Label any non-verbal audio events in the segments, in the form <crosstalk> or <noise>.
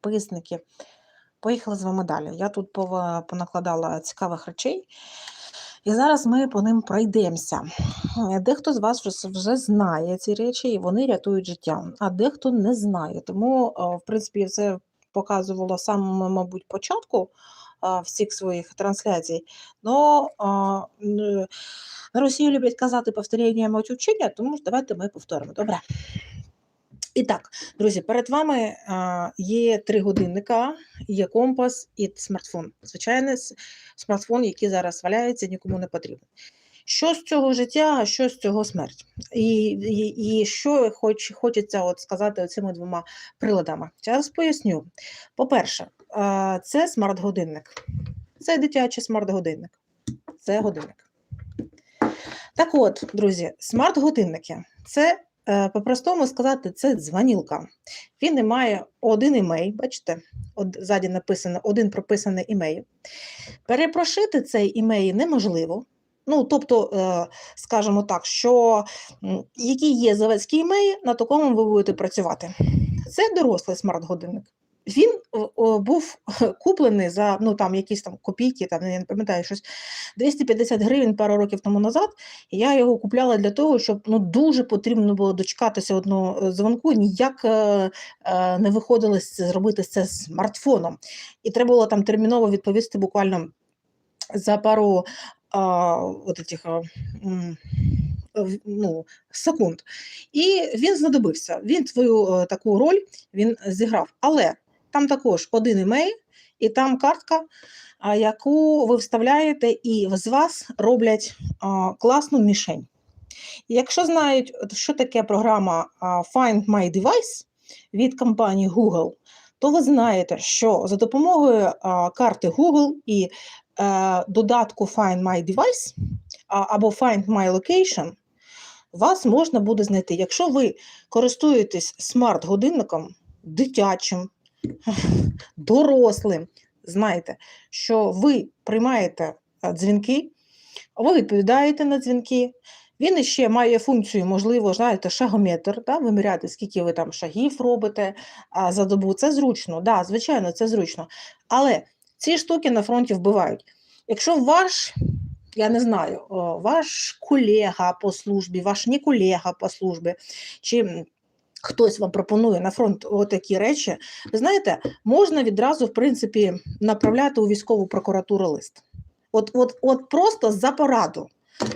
підписники. Поїхали з вами далі. Я тут понакладала цікавих речей, і зараз ми по ним пройдемося. Е, Дехто з вас вже, знає ці речі, і вони рятують життя, а дехто не знає. Тому, е, в принципі, це показувала саме, мабуть, початку всіх своїх трансляцій. Но на Росії люблять казати повторення мать учення, тому ж давайте ми повторимо. Добре. І так, друзі, перед вами є три годинника, є компас і смартфон. Звичайний смартфон, який зараз валяється, нікому не потрібен. Що з цього життя, а що з цього смерть? І, і, і що хоч, хочеться от сказати цими двома приладами? Зараз поясню. По-перше, це смарт-годинник. Це дитячий смарт-годинник. Це годинник. Так от, друзі, смарт-годинники це по-простому сказати, це дзвонілка. Він не має один імей, бачите, от ззаді написано один прописаний імей. Перепрошити цей імей неможливо. Ну, тобто, е, скажімо так, що які є заводські імеї, на такому ви будете працювати. Це дорослий смарт-годинник. Він був <laughs> куплений за ну, там, якісь там копійки, там, я не пам'ятаю щось 250 гривень пару років тому назад. І я його купляла для того, щоб ну, дуже потрібно було дочекатися одного е, дзвонку, ніяк е, е, не виходило зробити це смартфоном. І треба було там терміново відповісти буквально за пару а, от этих, а, ну, секунд. І він знадобився. Він свою е, таку роль він зіграв. Але там також один імей, і там картка, яку ви вставляєте, і з вас роблять класну мішень. Якщо знають, що таке програма Find My Device від компанії Google, то ви знаєте, що за допомогою карти Google і е, додатку Find My Device або Find My Location вас можна буде знайти. Якщо ви користуєтесь смарт-годинником дитячим, <sighs> дорослим, знайте, що ви приймаєте дзвінки, ви відповідаєте на дзвінки. Він ще має функцію, можливо, знаєте, шагометр, да, виміряти, скільки ви там шагів робите за добу. Це зручно, да, звичайно, це зручно. Але ці штуки на фронті вбивають. Якщо ваш, я не знаю, ваш колега по службі, ваш не колега по службі, чи хтось вам пропонує на фронт отакі речі, ви знаєте, можна відразу, в принципі, направляти у військову прокуратуру лист. От, от, от просто за пораду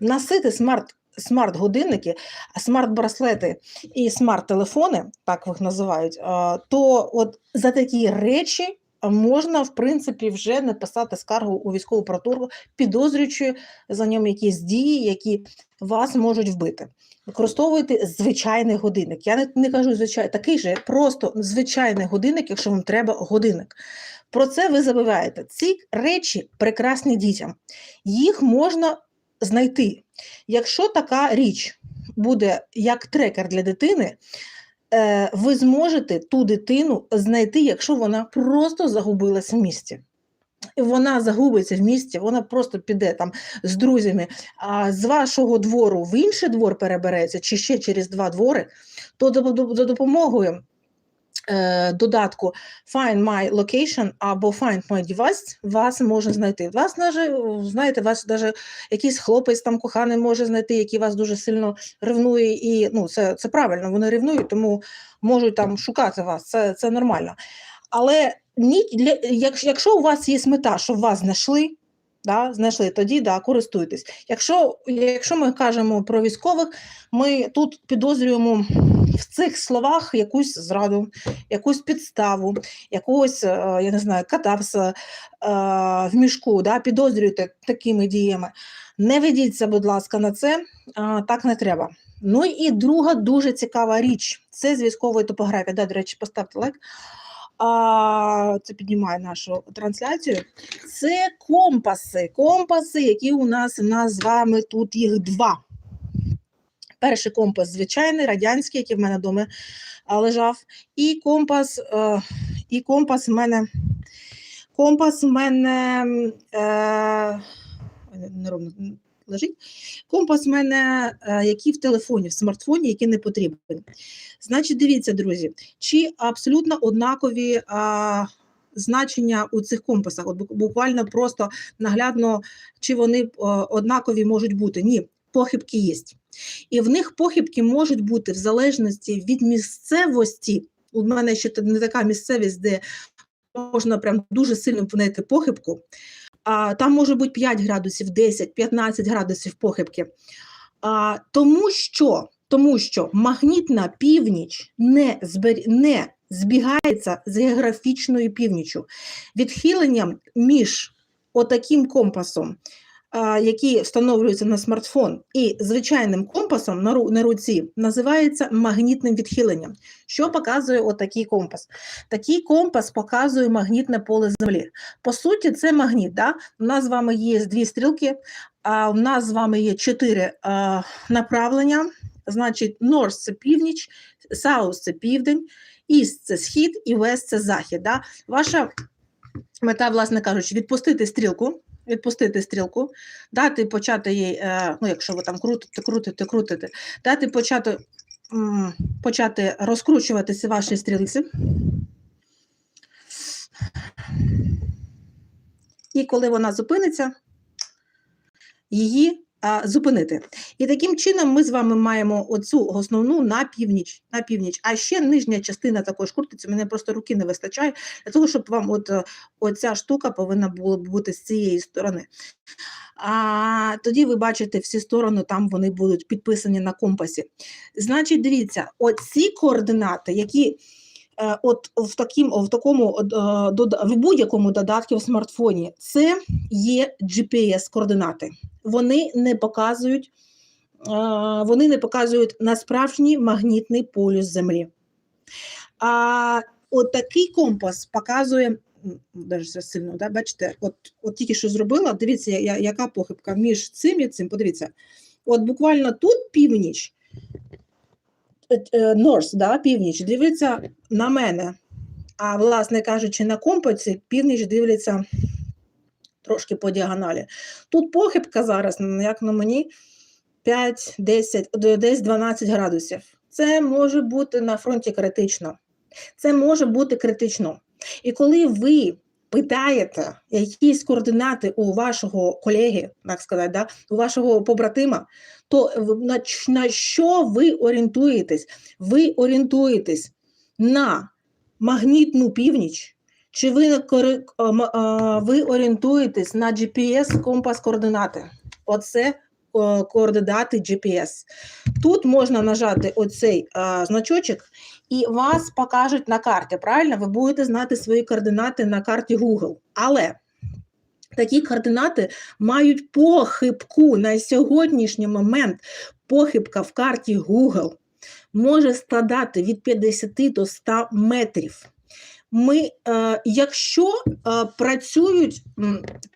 носити смарт, смарт-годинники, смарт-браслети і смарт-телефони, так їх називають, то от за такі речі можна, в принципі, вже написати скаргу у військову прокуратуру, підозрюючи за ним якісь дії, які вас можуть вбити. Використовуйте звичайний годинник. Я не, не кажу звичайний, такий же, просто звичайний годинник, якщо вам треба годинник. Про це ви забуваєте. Ці речі прекрасні дітям. Їх можна знайти. Якщо така річ буде як трекер для дитини, ви зможете ту дитину знайти, якщо вона просто загубилась в місті. Вона загубиться в місті, вона просто піде там з друзями, а з вашого двору в інший двор перебереться, чи ще через два двори, то за допомогою е, додатку Find My Location або Find My Device вас може знайти. Вас даже, знаєте, вас даже якийсь хлопець там коханий може знайти, який вас дуже сильно ревнує, і ну, це, це правильно, вони ревнують, тому можуть там шукати вас, це, це нормально. Але ні, для, якщо у вас є мета, щоб вас знайшли, да, знайшли, тоді да, користуйтесь. Якщо, якщо ми кажемо про військових, ми тут підозрюємо в цих словах якусь зраду, якусь підставу, якогось, е, я не знаю, с- е, в мішку, да, підозрюєте такими діями. Не ведіться, будь ласка, на це, так не треба. Ну і друга дуже цікава річ це з військової топографії. Да, до речі, поставте лайк. А, це піднімає нашу трансляцію. Це компаси. Компаси, які у нас у нас з вами тут їх два. Перший компас звичайний, радянський, який в мене вдома лежав. І компас, е, і компас в мене. Компас в мене. Е, неровно, лежить. Компас в мене, е, який в телефоні, в смартфоні, який не потрібен. Значить, дивіться, друзі, чи абсолютно однакові значення у цих компасах, от буквально просто наглядно, чи вони е, однакові можуть бути. Ні, похибки є. І в них похибки можуть бути в залежності від місцевості. У мене ще не така місцевість, де можна прям дуже сильно знайти похибку. А, там може бути 5 градусів, 10, 15 градусів похибки. А, тому, що, тому що магнітна північ не, збер... не збігається з географічною північю. Відхиленням між отаким компасом, а, який встановлюється на смартфон, і звичайним компасом на, ру... на руці називається магнітним відхиленням. Що показує отакий компас? Такий компас показує магнітне поле Землі. По суті, це магніт. Да? У нас з вами є дві стрілки, а у нас з вами є чотири а, направлення. Значить, North – це північ, South – це південь, East – це схід і West – це захід. Да? Ваша мета, власне кажучи, відпустити стрілку, відпустити стрілку, дати почати їй, е, ну, якщо ви там крутите, крутите, крутите, дати почати, почати розкручуватися ваші стрілці. І коли вона зупиниться, її зупинити. І таким чином ми з вами маємо оцю основну на північ. На північ. А ще нижня частина також крутиться. Мене просто руки не вистачає для того, щоб вам от, е, оця штука повинна була бути з цієї сторони. А тоді ви бачите всі сторони, там вони будуть підписані на компасі. Значить, дивіться, оці координати, які от в, таким, в такому е, в будь-якому додатку в смартфоні, це є GPS-координати. Вони не показують, е, вони не показують на справжній магнітний полюс Землі. А от такий компас показує. це сильно, да? бачите, от, от тільки що зробила, дивіться, я- яка похибка між цим і цим. Подивіться, от буквально тут північ, е, е, да, північ, дивиться на мене. А, власне кажучи, на компасі північ дивиться трошки по діагоналі. Тут похибка зараз, як на мені, 5, 10, десь 12 градусів. Це може бути на фронті критично. Це може бути критично. І коли ви питаєте якісь координати у вашого колеги, так сказати, да, у вашого побратима, то на, на що ви орієнтуєтесь? Ви орієнтуєтесь на магнітну північ, чи ви, ви орієнтуєтесь на GPS компас координати? Оце координати GPS. Тут можна нажати оцей а, значочок, і вас покажуть на карті. Правильно? Ви будете знати свої координати на карті Google. Але такі координати мають похибку на сьогоднішній момент. Похибка в карті Google може складати від 50 до 100 метрів. Ми, е, якщо е, працюють,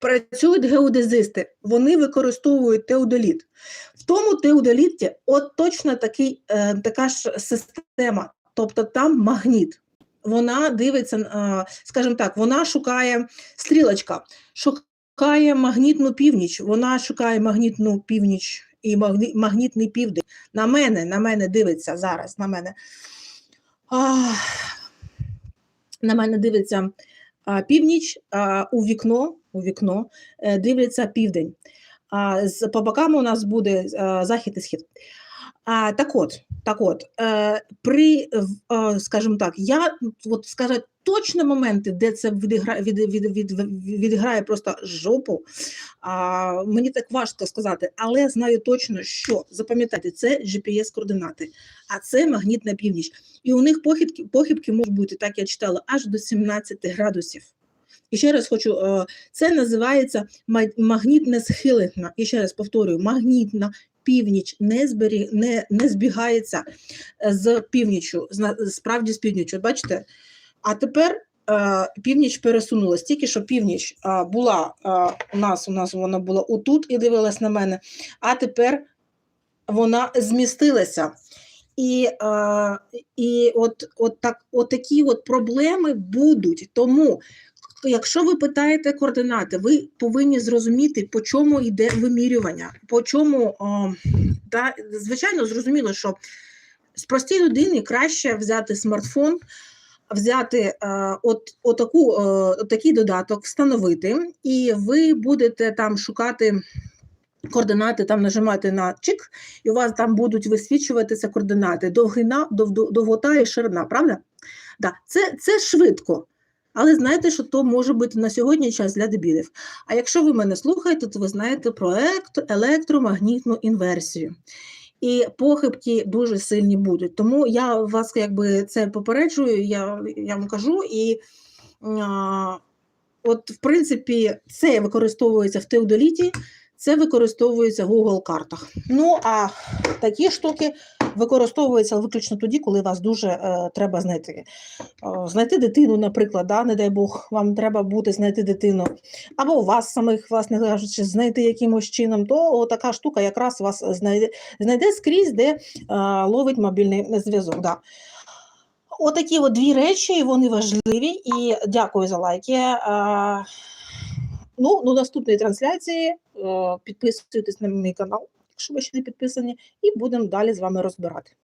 працюють геодезисти, вони використовують теодоліт. В тому теодоліті от точно такий, е, така ж система, тобто там магніт. Вона дивиться, скажімо так, вона шукає стрілочка, шукає магнітну північ, вона шукає магнітну північ і магнітний південь. На мене, на мене дивиться зараз, на мене. На мене дивиться північ, а, у вікно, у вікно дивляться південь. А, з, по бокам у нас буде е, захід і схід. А, так от, так от е, при, в- е, скажімо так, я от скажу точно моменти, де це відіграє, від, від, від, від, відіграє просто жопу. А, мені так важко сказати, але знаю точно, що запам'ятайте, це GPS-координати, а це магнітна північ. І у них похибки, похибки можуть бути, так я читала, аж до 17 градусів. І ще раз хочу, е, це називається магнітне схилення. І ще раз повторюю, магнітна північ не, збері, не, не збігається е, з північю, справді з північю. Бачите? А тепер е, північ пересунулась. Тільки що північ е, була е, у нас, у нас вона була отут і дивилась на мене, а тепер вона змістилася. І, е, і от, от, так, от такі от проблеми будуть. Тому Якщо ви питаєте координати, ви повинні зрозуміти, по чому йде вимірювання, по чому, о, та, звичайно, зрозуміло, що з простій людини краще взяти смартфон, взяти е, от, отаку, е, отакий додаток, встановити, і ви будете там шукати координати, там нажимати на чик, і у вас там будуть висвічуватися координати довгина, дов, дов- довгота і ширина, правда? Да, це, це швидко. Але знаєте, що то може бути на сьогодні час для дебілів. А якщо ви мене слухаєте, то ви знаєте про електромагнітну інверсію. І похибки дуже сильні будуть. Тому я вас якби це попереджую, я, я вам кажу. І а, от, в принципі, це використовується в теодоліті, це використовується в Google картах. Ну а такі штуки використовуються виключно тоді, коли вас дуже е, треба знайти. Е, знайти дитину, наприклад, да, не дай Бог, вам треба буде знайти дитину, або вас самих, власне кажучи, знайти якимось чином, то така штука якраз вас знайде, знайде скрізь, де е, ловить мобільний зв'язок. Да. Отакі от дві речі, вони важливі, і дякую за лайки. Е, Ну, до наступної трансляції е, підписуйтесь на мій канал, якщо ви ще не підписані, і будемо далі з вами розбирати.